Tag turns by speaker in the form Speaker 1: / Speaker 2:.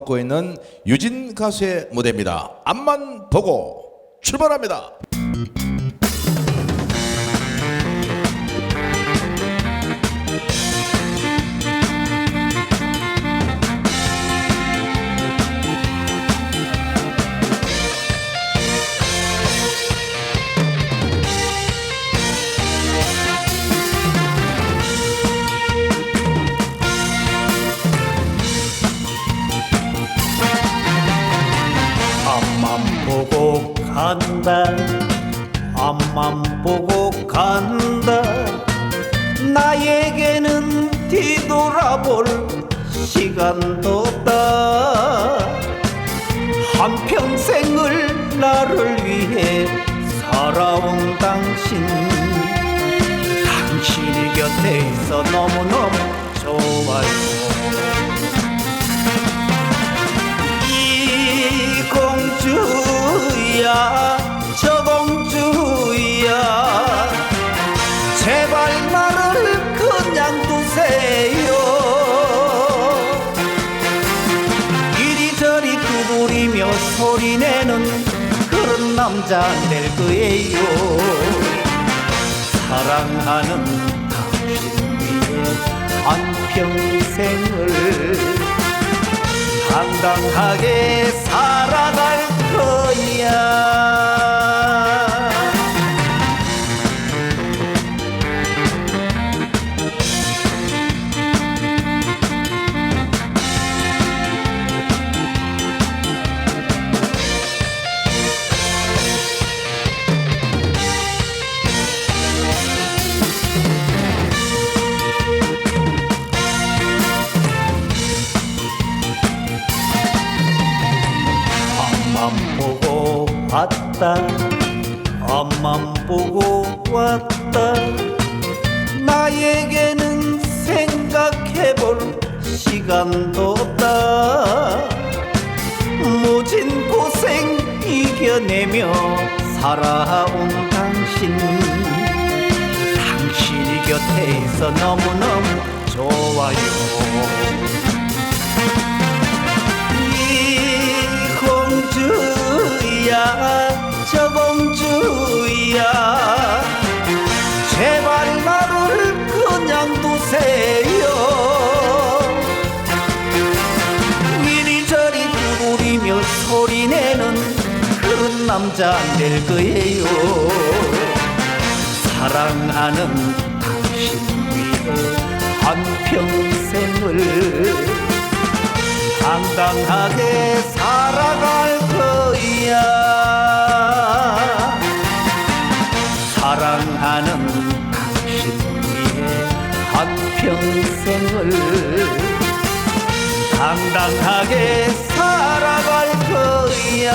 Speaker 1: 갖고 있는 유진 가수의 무대입니다. 앞만 보고 출발합니다.
Speaker 2: 앞만 보고 간다. 앞만 보고 간다. 나에게는 뒤돌아볼 시간도 없다. 한평생을 나를 위해 살아온 당신. 당신이 곁에 있어 너무너무 좋아요 소리 내는 그런 남자 될 거예요 사랑하는 당신 위해 한평생을 당당하게 살아갈 거야. 보고 왔다. 앞만 보고 왔다. 나에게는 생각해볼 시간도 없다. 모진 고생 이겨내며 살아온 당신. 당신이 곁에 있어 너무너무 좋아요 남자 될 거예요. 사랑하는 당신 위해 한평생을 당당하게 살아갈 거야. 사랑하는 당신 위해 한평생을 당당하게 살아갈 거야.